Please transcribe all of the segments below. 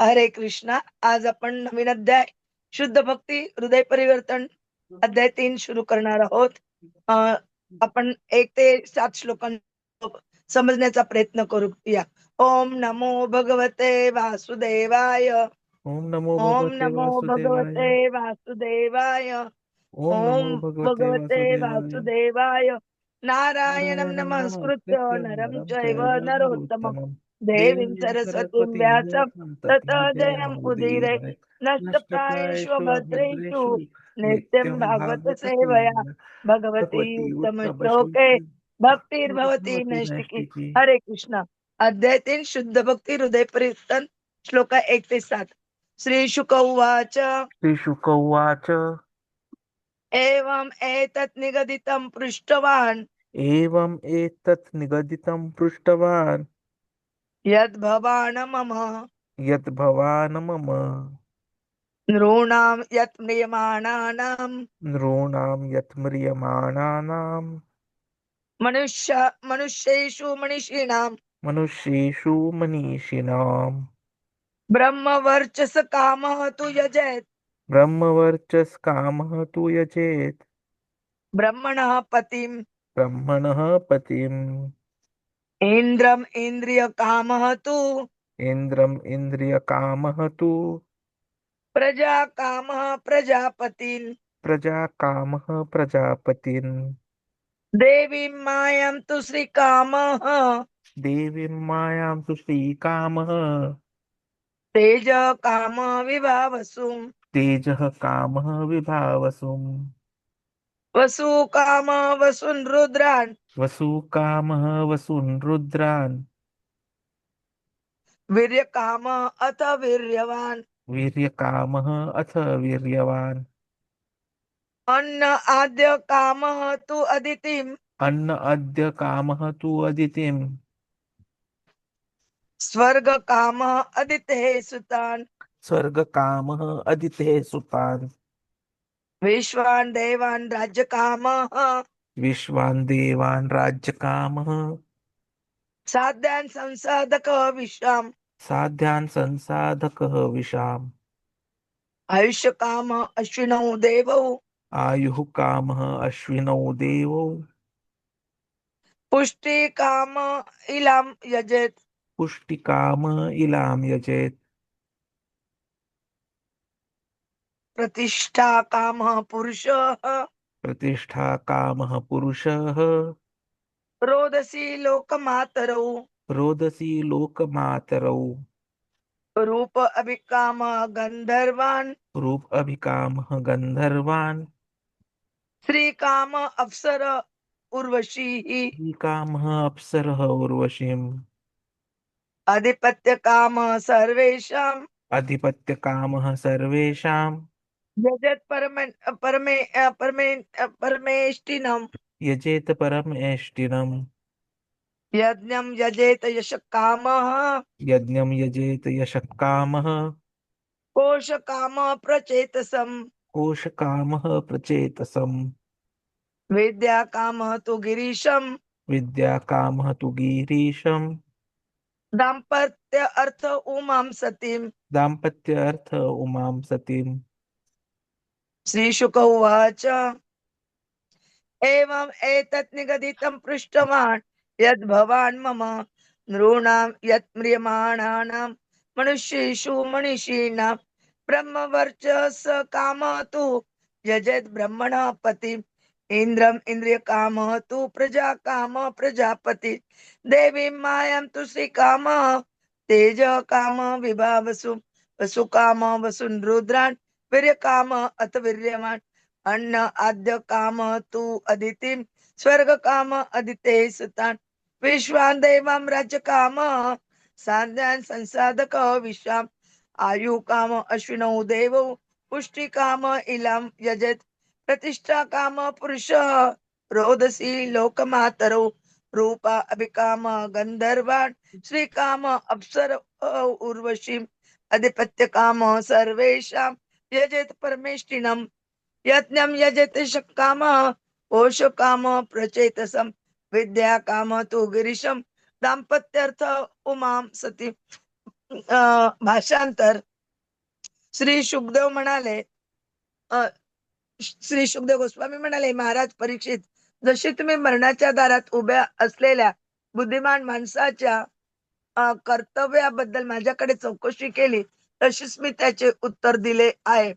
हरे कृष्णा. आज आपण नवीन अध्याय शुद्ध भक्ती हृदय परिवर्तन अध्याय तीन सुरू करणार आहोत. आपण एक ते सात श्लोकां समजण्याचा प्रयत्न करूया. ओम नमो भगवते वासुदेवाय. ओम नमो ओम भगवते नमो वासुदेवाय. भगवते वासुदेवाय. ओम भगवते वासुदेवाय. नारायणं नमस्कृत्य. नमस्कृत्य. नरं नरं चैव चैव नरोत्तमं नरोत्तमं देवीं सरस्वतीं ततो जयम् उदीरे नष्टप्रायेषु भद्रेषु नित्यं नित्यं भागवत सेवया भागवतसेवया भगवती उत्तमश्लोके भक्तिर्भवती भवती नैष्टिकी हरे कृष्ण अध्याय तीन शुद्ध भक्ती हृदय परिवर्तन श्लोक एक ते सात श्री शुक उवाच श्रीशुक उवाच एवम् एतत् निगदितं पृष्टवान् एवम् एतत् निगदितं पृष्टवान् यद् भवान् मम यत् भवान् मम नॄणां यत् म्रियमाणानां नॄणां यत् म्रियमाणानां मनुष्य मनुष्येषु मनीषिणां। मनुष्येषु मनीषिणाम् ब्रह्मवर्चस कामः तु यजेत्। ब्रह्मवर्चस्कामः तु यचेत् ब्रह्मणः पतिं ब्रह्मणः पतिम्। इन्द्रम् इन्द्रियकामः तु इन्द्रम् इन्द्रियकामः तु प्रजाकामः प्रजापतिन्। प्रजाकामः प्रजापतिन्। देवीं मायां तु श्रीकामः। देवीं मायां तु श्रीकामः। तेजकाम विभावसु तेजः कामः विभावसुम्। वसुकाम वसुन् रुद्रान्। वसुकामः वसुन् रुद्रान्। वीर्यकाम अथ वीर्यवान्। वीर्यकामः अथ वीर्यवान्। अन्न आद्य कामः तु अदितिम्। अन्न अद्य कामः तु अदितिम्। स्वर्ग काम अदिते सुतान् स्वर्गकामः अदितेः सुतान् विश्वान् देवान् राज्यकामः। विश्वान् देवान् राज्यकामः। साध्यान् संसाधक विश्वाम्। साध्यान् संसाधकः विशाम् आयुष्यकाम अश्विनौ देवौ। आयुः कामः अश्विनौ देवौ। पुष्टिकाम इलां यजेत्। पुष्टिकाम इलां यजेत्। प्रतिष्ठा काम पुरुषः। प्रतिष्ठा कामः पुरुषः। रोदसी लोकमातरौ। रोदसी लोकमातरौ। रूप अभिकाम गन्धर्वान्। रूप अभिकामः गन्धर्वान्। श्रीकाम अप्सर उर्वशीः। कामः अप्सरः उर्वशीम्। अधिपत्यकाम सर्वेषाम्। अधिपत्यकामः सर्वेषाम्। यजत् परमे परमे परमे परमेष्टिनम्। यजेत परमेष्टिनम्। यज्ञं यजेत यशकामः यज्ञं यजेत यशः कामः कोशकाम प्रचेतसम्। कोशकामः प्रचेतसम्। विद्याकाम तु गिरीशम्। विद्याकामः तु गिरीशम्। दाम्पत्य अर्थ उमां सतीम् दाम्पत्य अर्थ उमां सतीम् श्रीशुक उवाच एवम् एतत् निगदितं पृष्टवान् यद् भवान् मम नॄणां यत् म्रियमाणानां मनुष्येषु मनीषीणां ब्रह्मवर्चस काम तु यजेत् ब्रह्मणः पतिम् इन्द्रम् इन्द्रियकाम तु प्रजा काम प्रजापति। देवीं मायां तु श्रीकाम तेज काम विभावसु वसुकाम वसुन् रुद्रान् वीर्य काम अथ वीर्यमान अन्न आद्य काम तु अदितिं. स्वर्ग काम अदिते सुतान. विश्वान् देवां राज्य काम. साध्यान् संसाधक विश्वाम. आयु काम अश्विनौ देवौ. पुष्टि काम इलां यजत्. प्रतिष्ठा काम पुरुषः. रोदसी लोकमातरौ. रूपा अभिकाम गन्धर्वान्. श्रीकाम अप्सर उर्वशीम्. अधिपत्य काम सर्वेषां यजेत् परमेष्टिनम् यज्ञं यजते शक्काम प्रचेतसम विद्या काम तु गिरीशम दाम्पत्यर्थ उमां सती अं, भाषांतर. श्री शुकदेव म्हणाले अं, श्री शुकदेव गोस्वामी म्हणाले महाराज परीक्षित जशी तुम्ही मरणाच्या दारात उभ्या असलेल्या बुद्धिमान माणसाच्या कर्तव्याबद्दल माझ्याकडे चौकशी केली तशीच मी त्याचे उत्तर दिले आहे.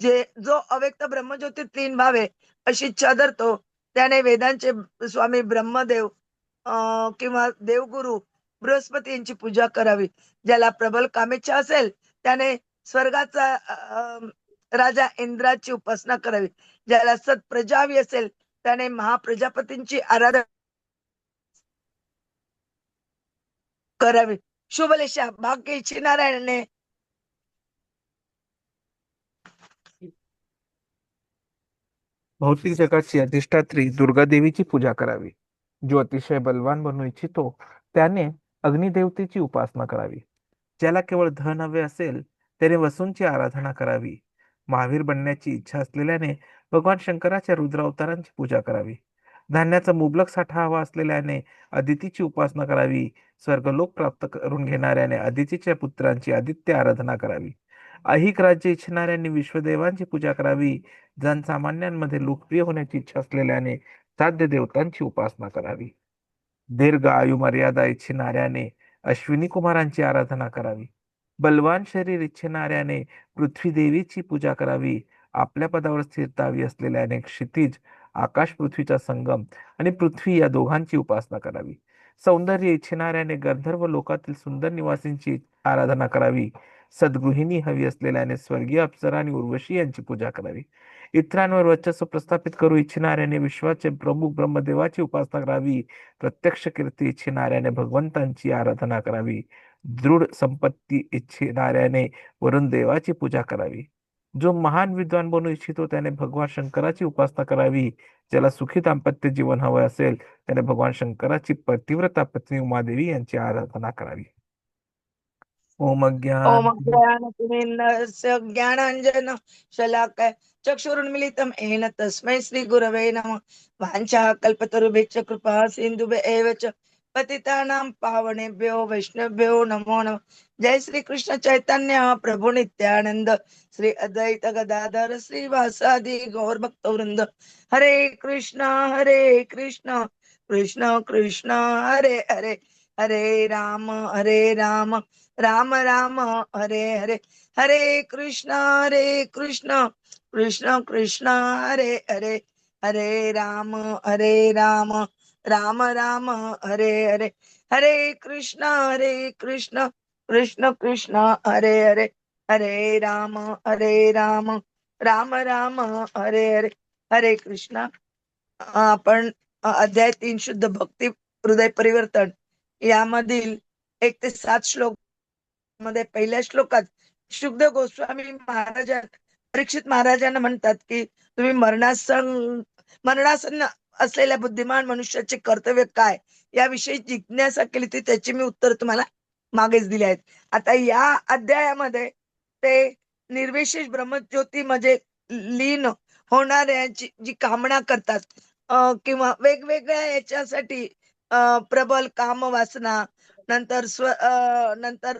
जे जो अव्यक्त ब्रह्मज्योती तीन भावे अशी इच्छा धरतो त्याने वेदांचे स्वामी ब्रह्मदेव अं, किंवा देवगुरु बृहस्पती यांची पूजा करावी. ज्याला प्रबल कामेच्छा असेल त्याने स्वर्गाचा राजा इंद्राची उपासना करावी. ज्याला सत प्रजावी असेल त्याने महाप्रजापतींची आराधना करावी. शुभलेशा भाग्य नारायणने. भौतिक जगाची अधिष्ठात्री दुर्गा देवीची पूजा करावी. जो अतिशय बलवान बनू इच्छितो त्याने अग्निदेवतेची उपासना करावी. ज्याला केवळ धन हवे असेल त्याने वसूंची आराधना करावी. महावीर बनण्याची इच्छा असलेल्याने भगवान शंकराच्या रुद्रावतारांची पूजा करावी. धान्याचा मुबलक साठा हवा असलेल्याने अदितीची उपासना करावी. स्वर्गलोक प्राप्त करून घेणाऱ्याने अदितीच्या पुत्रांची आदित्य आराधना करावी. अहिक राज्य इच्छिणाऱ्यांनी विश्वदेवांची पूजा करावी. जनसामान्यांमध्ये लोकप्रिय होण्याची इच्छा असलेल्याने साध्य देवतांची उपासना करावी. दीर्घ आयु मर्यादा इच्छिणाऱ्याने अश्विनी कुमारांची आराधना करावी. बलवान शरीर इच्छिणाऱ्याने पृथ्वी देवीची पूजा करावी. आपल्या पदावर स्थिरतावी असलेल्याने क्षितिज आकाश पृथ्वीचा संगम आणि पृथ्वी या दोघांची उपासना करावी. सौंदर्य इच्छिणाऱ्याने गंधर्व लोकातील सुंदर निवासींची आराधना करावी. सद्गृहिणी हवी असलेल्याने स्वर्गीय अप्सरा आणि उर्वशी यांची पूजा करावी. इतरांवर वर्चस्व प्रस्थापित करू इच्छिणाऱ्याने विश्वाचे प्रमुख ब्रह्मदेवाची उपासना करावी. प्रत्यक्ष कीर्ती इच्छिणाऱ्याने भगवंतांची आराधना करावी. दृढ संपत्ती इच्छिणाऱ्याने वरुण देवाची पूजा करावी. जो महान विद्वान बनू इच्छितो त्याने भगवान शंकराची उपासना करावी ज्याला सुखी दाम्पत्य जीवन हवं असेल त्याने भगवान शंकराची पतिव्रता पत्नी उमादेवी यांची आराधना करावी. ओम ओम अज्ञान ज्ञानतिमिरस्य ज्ञानाञ्जन शलाकय मिलितम येन तस्मै श्रीगुरवे नमः। वाञ्छा कल्पतरुभ्यश्च कृपा सिन्धुभ्य एव च। पतितानां पावनेभ्यो वैष्णवभ्यो नमो नमः। जय श्री कृष्ण चैतन्य प्रभु नित्यानंद श्री अद्वैत गदाधर श्रीवासादि गौर भक्त वृंद हरे कृष्ण हरे कृष्ण। कृष्ण कृष्ण हरे हरे। हरे राम हरे राम। राम राम हरे हरे। हरे कृष्ण हरे कृष्ण। कृष्ण कृष्ण हरे हरे। हरे राम हरे राम। राम राम हरे हरे. हरे कृष्ण हरे कृष्ण. कृष्ण कृष्ण हरे हरे. हरे राम हरे राम. राम राम हरे हरे. हरे कृष्ण. आपण अध्याय तीन शुद्ध भक्ती हृदय परिवर्तन. यामधील एक ते सात श्लोकमध्ये पहिल्या श्लोकात शुद्ध गोस्वामी महाराजा परीक्षित महाराजांना म्हणतात की तुम्ही मरणासन मरणासन्न असलेल्या बुद्धिमान मनुष्याचे कर्तव्य काय? याविषयी जिज्ञासा केली ती त्याची मी उत्तर तुम्हाला मागेच दिली आहेत. आता या अध्यायामध्ये ते निर्विशेष ब्रह्मज्योती म्हणजे लीन होणाऱ्यांची जी कामना करतात किंवा वेगवेगळ्या याच्यासाठी प्रबल काम वासना नंतर स्व नंतर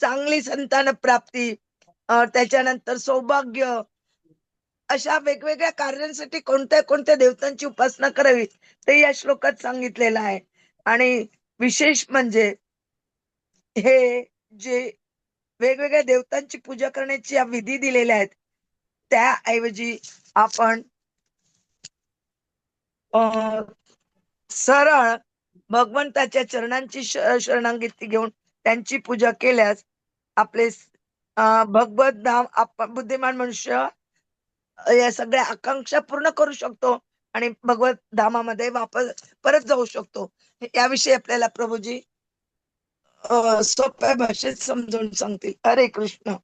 चांगली संतान प्राप्ती त्याच्यानंतर सौभाग्य अशा वेगवेगळ्या कार्यांसाठी कोणत्या कोणत्या देवतांची उपासना करावी ते या श्लोकात सांगितलेलं आहे. आणि विशेष म्हणजे हे जे वेगवेगळ्या देवतांची पूजा करण्याची या विधी दिलेल्या आहेत त्याऐवजी आपण सरळ भगवंताच्या चरणांची शरणांगिती घेऊन त्यांची पूजा केल्यास आपले भगवत धाम आप- बुद्धिमान मनुष्य या सगळ्या आकांक्षा पूर्ण करू शकतो आणि भगवत धामामध्ये वापस परत जाऊ शकतो. याविषयी आपल्याला प्रभूजी सोप्या भाषेत समजून सांगतील. हरे कृष्ण.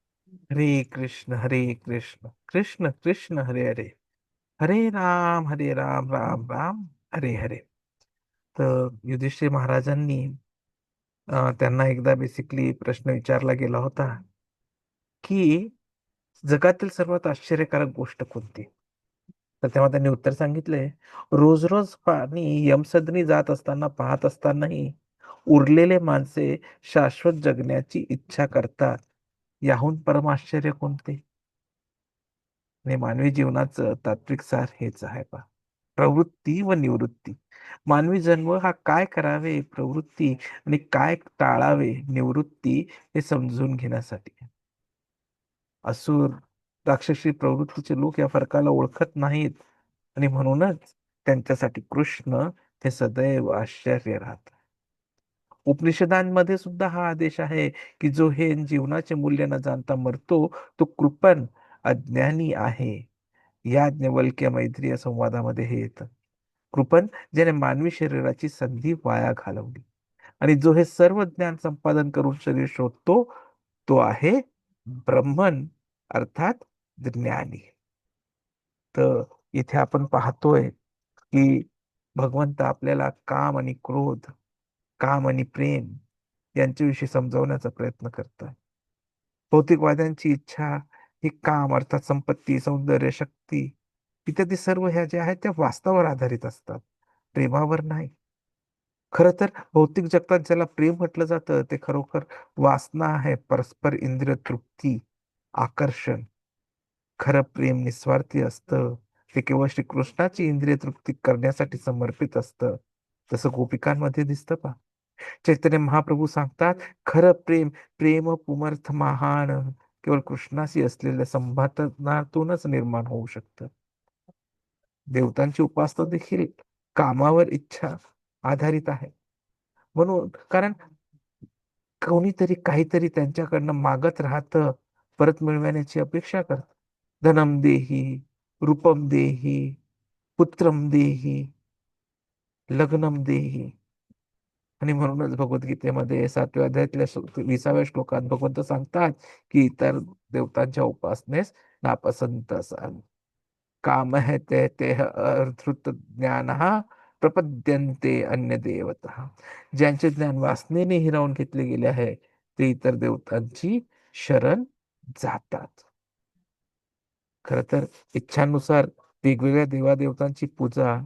हरे कृष्ण हरे कृष्ण कृष्ण कृष्ण हरे हरे. हरे राम हरे राम राम राम हरे हरे. तर युधिष्ठिर महाराजांनी त्यांना एकदा बेसिकली प्रश्न विचारला गेला होता की जगातील सर्वात आश्चर्यकारक गोष्ट कोणती? तर तेव्हा त्यांनी उत्तर सांगितले रोज रोज पाणी यमसदनी जात असताना पाहत असतानाही उरलेले माणसे शाश्वत जगण्याची इच्छा करतात. याहून परमाश्चर्य कोणते? आणि मानवी जीवनाचं तात्विक सार हेच आहे पा प्रवृत्ती व निवृत्ती. मानवी जन्म हा काय करावे प्रवृत्ती आणि काय टाळावे निवृत्ती हे समजून घेण्यासाठी. असुर राक्षसी प्रवृत्तीचे लोक या फरकाला ओळखत नाहीत. आणि म्हणूनच त्यांच्यासाठी कृष्ण हे सदैव आश्चर्य राहत उपनिषदांमध्ये सुद्धा हा आदेश आहे की जो हे जीवनाचे मूल्य न जाणता मरतो तो कृपण अज्ञानी आहे. याज्ञवल्क्य मैत्रीय संवादामध्ये हे येतं. कृपण ज्याने मानवी शरीराची संधी वाया घालवली. आणि जो हे सर्व ज्ञान संपादन करून शरीर शोधतो तो आहे ब्रह्मन. अर्थात ज्ञानी. तर इथे आपण पाहतोय की भगवंत आपल्याला काम आणि क्रोध काम आणि प्रेम यांच्याविषयी समजावण्याचा प्रयत्न करतोय भौतिकवाद्यांची इच्छा ही काम अर्थात संपत्ती सौंदर्य शक्ती इत्यादी सर्व ह्या ज्या आहेत त्या वास्तवावर आधारित असतात. प्रेमावर नाही. खर तर भौतिक जगतात ज्याला प्रेम म्हटलं जातं ते खरोखर वासना आहे परस्पर इंद्रिय तृप्ती. आकर्षण. खरं प्रेम निस्वार्थी असतं. ते केवळ श्रीकृष्णाची इंद्रिय तृप्ती करण्यासाठी समर्पित असतं. तसं गोपिकांमध्ये दिसतं पा चैतन्य महाप्रभू सांगतात खरं प्रेम प्रेम पुमर्थ महान. केवळ कृष्णाशी असलेल्या संभाषणातूनच निर्माण होऊ शकतं. देवतांची उपासना देखील कामावर इच्छा आधारित आहे. म्हणून कारण कोणीतरी काहीतरी त्यांच्याकडनं मागत राहतं. परत मिळवण्याची अपेक्षा करत धनम देही रूपम देही पुत्रम देही लग्नम देही. आणि म्हणूनच भगवद्गीतेमध्ये सातव्या अध्यायातल्या विसाव्या श्लोकात भगवंत सांगतात की इतर देवतांच्या उपासनेस नापसंत असाल काम है ते ते अधृत ज्ञान प्रपद्यंते अन्य देवता. ज्यांचे ज्ञान वासनेने हिरावून घेतले गेले आहे ते इतर देवतांची शरण जातात. खर तर इच्छानुसार वेगवेगळ्या देवादेवतांची पूजा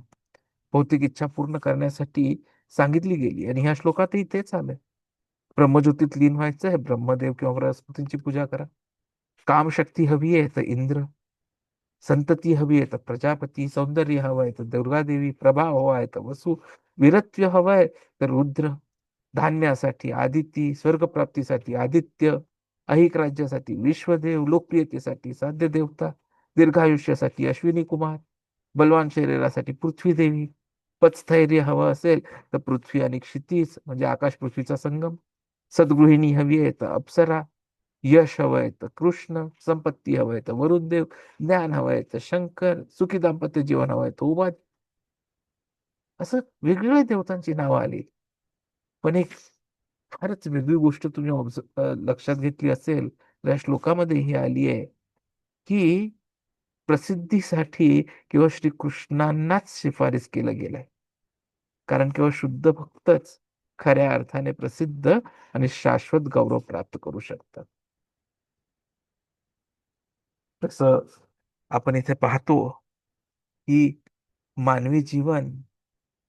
भौतिक इच्छा पूर्ण करण्यासाठी सांगितली गेली आणि ह्या श्लोकातही तेच आलंय. ब्रह्मज्योतीत लीन व्हायचं आहे ब्रह्मदेव किंवा बृहस्पतींची पूजा करा. कामशक्ती हवी आहे तर इंद्र संतती हवी आहे तर प्रजापती सौंदर्य हवं आहे तर दुर्गादेवी प्रभाव हवा आहे तर वसु वीरत्व हवं आहे तर रुद्र धान्यासाठी आदिती स्वर्गप्राप्तीसाठी आदित्य अहिक राज्यासाठी विश्वदेव लोकप्रियतेसाठी साध्य देवता दीर्घायुष्यासाठी अश्विनी कुमार बलवान शरीरासाठी पृथ्वी देवी पचस्थैर्य हवं असेल तर पृथ्वी आणि क्षितीज म्हणजे आकाश पृथ्वीचा संगम. सद्गृहिणी हवी आहे तर अप्सरा. यश हवंय तर कृष्ण. संपत्ती हवंय तर वरुणदेव. ज्ञान हवंय तर शंकर. सुखी दाम्पत्य जीवन हवंय तर उबाद असं वेगवेगळ्या देवतांची नावं आली. पण एक फारच वेगळी गोष्ट तुम्ही लक्षात घेतली असेल या श्लोकामध्ये ही आली आहे की प्रसिद्धीसाठी किंवा श्रीकृष्णांनाच शिफारस केलं गेलंय. कारण केवळ शुद्ध भक्तच खऱ्या अर्थाने प्रसिद्ध आणि शाश्वत गौरव प्राप्त करू शकतात. तस आपण इथे पाहतो की मानवी जीवन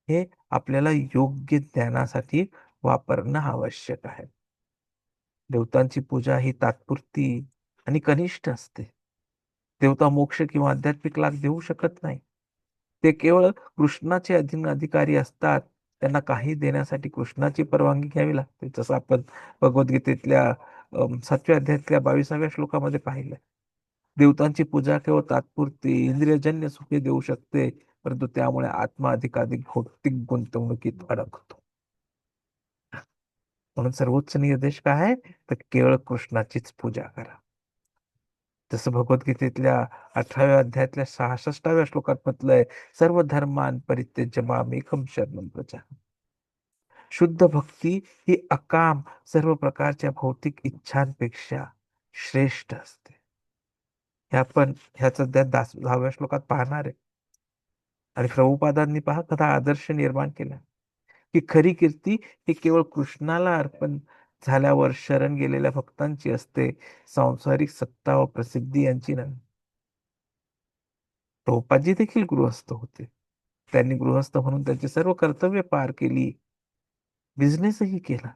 हे आपल्याला योग्य ज्ञानासाठी वापरणं आवश्यक आहे. देवतांची पूजा ही तात्पुरती आणि कनिष्ठ असते. देवता मोक्ष किंवा आध्यात्मिक लाभ देऊ शकत नाही. ते केवळ कृष्णाचे अधीन अधिकारी असतात. त्यांना काही देण्यासाठी कृष्णाची परवानगी घ्यावी लागते. जसं आपण भगवद्गीतेतल्या सातव्या अध्यायातल्या बावीसाव्या श्लोकामध्ये पाहिलं देवतांची पूजा केवळ तात्पुरती इंद्रियजन्य सुखे देऊ शकते परंतु त्यामुळे आत्मा अधिकाधिक भौतिक गुंतवणुकीत अडकतो. म्हणून सर्वोच्च निर्देश काय आहे? तर केवळ कृष्णाचीच पूजा करा. जसं भगवद्गीतेतल्या अठराव्या अध्यायातल्या सहासष्टाव्या श्लोकात म्हटलंय सर्व धर्मान परित्यज्य मामेकम शरणम प्रजा. शुद्ध भक्ती ही अकाम सर्व प्रकारच्या भौतिक इच्छांपेक्षा श्रेष्ठ असते. हे आपण ह्या दास दहाव्या श्लोकात पाहणार आहे. आणि प्रभुपादांनी पहा कथा आदर्श निर्माण केला की खरी कीर्ती ही केवळ कृष्णाला अर्पण झाल्यावर शरण गेलेल्या भक्तांची असते. सांसारिक सत्ता व प्रसिद्धी यांची नाही. टोपाजी देखील गृहस्थ होते. त्यांनी गृहस्थ म्हणून त्यांची सर्व कर्तव्य पार केली. बिझनेसही केला.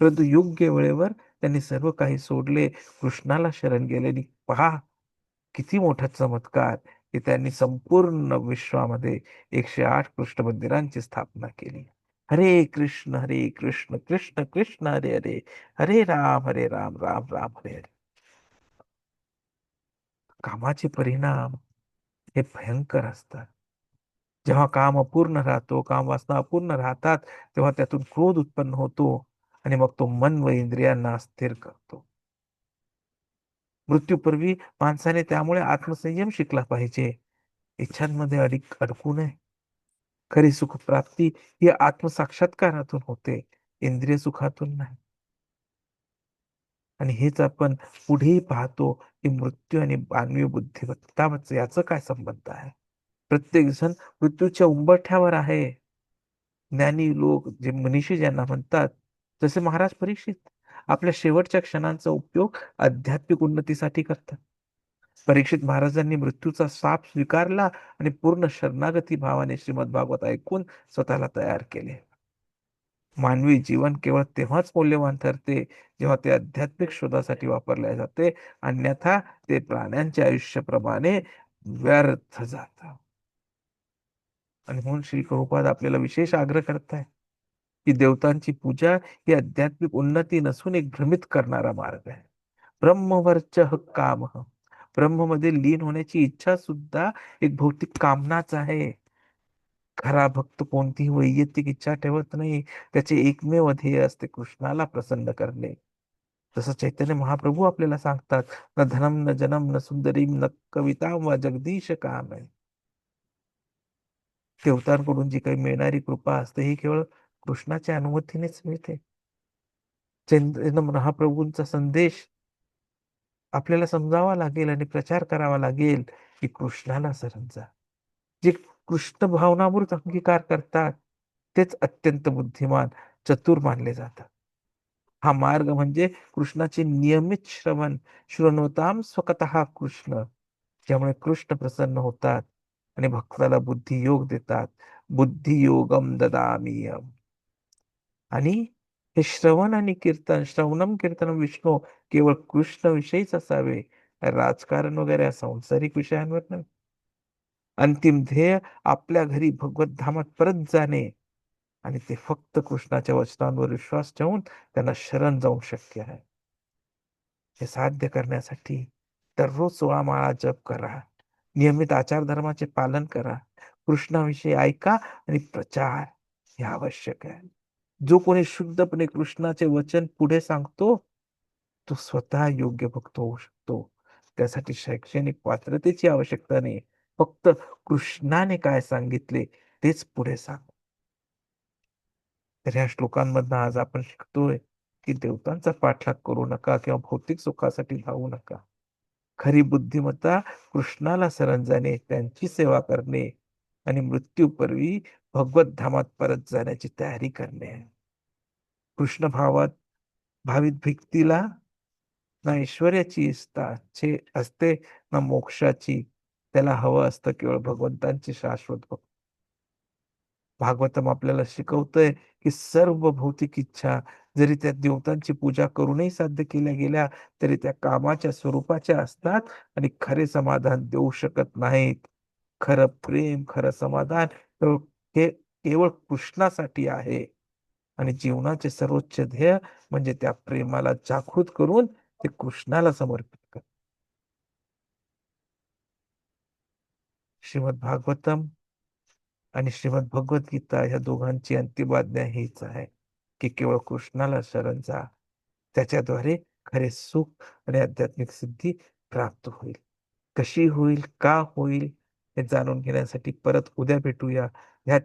परंतु योग्य वेळेवर त्यांनी सर्व काही सोडले. कृष्णाला शरण गेलेली पहा किती मोठा चमत्कार. की त्यांनी संपूर्ण विश्वामध्ये एकशे आठ कृष्ण मंदिरांची स्थापना केली. हरे कृष्ण हरे कृष्ण कृष्ण कृष्ण हरे हरे हरे राम हरे राम राम राम हरे हरे। कामाचे परिणाम हे भयंकर असतात. जेव्हा काम अपूर्ण राहतो काम वासना अपूर्ण राहतात तेव्हा त्यातून क्रोध उत्पन्न होतो आणि मग तो मन व इंद्रियांना अस्थिर करतो. मृत्यूपूर्वी माणसाने त्यामुळे आत्मसंयम शिकला पाहिजे. इच्छांमध्ये अडिक अडकू नये. खरी सुखप्राप्ती ही आत्मसाक्षात्कारातून होते इंद्रिय सुखातून नाही. आणि हेच आपण पुढेही पाहतो की मृत्यू आणि मानवी बुद्धिमत्ता याचा काय संबंध आहे? प्रत्येक जण मृत्यूच्या उंबरठ्यावर आहे. ज्ञानी लोक जे मनीषी ज्यांना म्हणतात जसे महाराज परीक्षित. आपल्या शेवटच्या क्षणांचा उपयोग आध्यात्मिक उन्नतीसाठी करतात. परीक्षित महाराजांनी मृत्यूचा साप स्वीकारला आणि पूर्ण शरणागती भावाने श्रीमद भागवत ऐकून स्वतःला तयार केले. मानवी जीवन केवळ तेव्हाच मौल्यवान ठरते जेव्हा ते आध्यात्मिक शोधासाठी वापरले जाते अन्यथा ते प्राण्यांच्या आयुष्याप्रमाणे व्यर्थ जात. आणि म्हणून श्री कृपाद आपल्याला विशेष आग्रह करताय की देवतांची पूजा ही आध्यात्मिक उन्नती नसून एक भ्रमित करणारा मार्ग आहे. ब्रह्मवर्च काम. ब्रह्ममध्ये लीन होण्याची इच्छा सुद्धा एक भौतिक कामनाच आहे. खरा भक्त कोणतीही वैयक्तिक इच्छा ठेवत नाही त्याचे एकमेव ध्येय असते कृष्णाला प्रसन्न करणे. जसं चैतन्य महाप्रभू आपल्याला सांगतात न धनम न जनम न सुंदरीम न कविता वा जगदीश काम आहे देवतांकडून जी काही मिळणारी कृपा असते ही केवळ कृष्णाच्या अनुमतीनेच मिळते. चैतन्य महाप्रभूंचा संदेश आपल्याला समजावा लागेल आणि प्रचार करावा लागेल की कृष्णाला शरण जा. जे कृष्ण भावनामृत अंगीकार करतात तेच अत्यंत बुद्धिमान चतुर मानले जातात. हा मार्ग म्हणजे कृष्णाचे नियमित श्रवण श्रवणवताम स्वतः कृष्ण ज्यामुळे कृष्ण प्रसन्न होतात आणि भक्ताला बुद्धी योग देतात बुद्धियोगम ददामियम आणि हे श्रवण आणि कीर्तन श्रवणम कीर्तन विष्णू केवळ कृष्ण विषयीच असावे. राजकारण वगैरे संसारिक विषयांवर नाही. अंतिम ध्येय आपल्या घरी भगवत धामात परत जाणे. आणि ते फक्त कृष्णाच्या वचनांवर विश्वास ठेवून त्यांना शरण जाऊन शक्य आहे. हे साध्य करण्यासाठी दररोज सोळा माळा जप करा. नियमित आचार धर्माचे पालन करा. कृष्णाविषयी ऐका आणि प्रचार हे आवश्यक आहे. जो कोणी शुद्धपणे कृष्णाचे वचन पुढे सांगतो तो स्वतः योग्य भक्त होऊ शकतो. त्यासाठी शैक्षणिक पात्रतेची आवश्यकता नाही फक्त कृष्णाने काय सांगितले तेच पुढे सांग. तर ह्या श्लोकांमधनं आज आपण शिकतोय की देवतांचा पाठलाग करू नका किंवा भौतिक सुखासाठी धावू नका. खरी बुद्धिमत्ता कृष्णाला सरंजाने त्यांची सेवा करणे आणि मृत्यूपूर्वी भगवत धामात परत जाण्याची तयारी करणे. कृष्ण भावात भावित भिक्तीला ना ऐश्वर्याची असते ना मोक्षाची. त्याला हवं असतं केवळ भगवंतांची शाश्वत भक्त. भागवतम आपल्याला शिकवतंय की सर्व भौतिक इच्छा जरी त्या देवतांची पूजा करूनही साध्य केल्या गेल्या तरी त्या कामाच्या स्वरूपाच्या असतात आणि खरे समाधान देऊ शकत नाहीत. खरं प्रेम खरं समाधान हे केवळ कृष्णासाठी आहे. आणि जीवनाचे सर्वोच्च ध्येय म्हणजे त्या प्रेमाला जागृत करून ते कृष्णाला समर्पित कर श्रीमद भागवतम आणि श्रीमद भगवद्गीता ह्या दोघांची अंतिम आज्ञा हीच आहे की केवळ कृष्णाला शरण जा. त्याच्याद्वारे खरे सुख आणि आध्यात्मिक सिद्धी प्राप्त होईल. कशी होईल का होईल हे जाणून घेण्यासाठी परत उद्या भेटूया. ह्या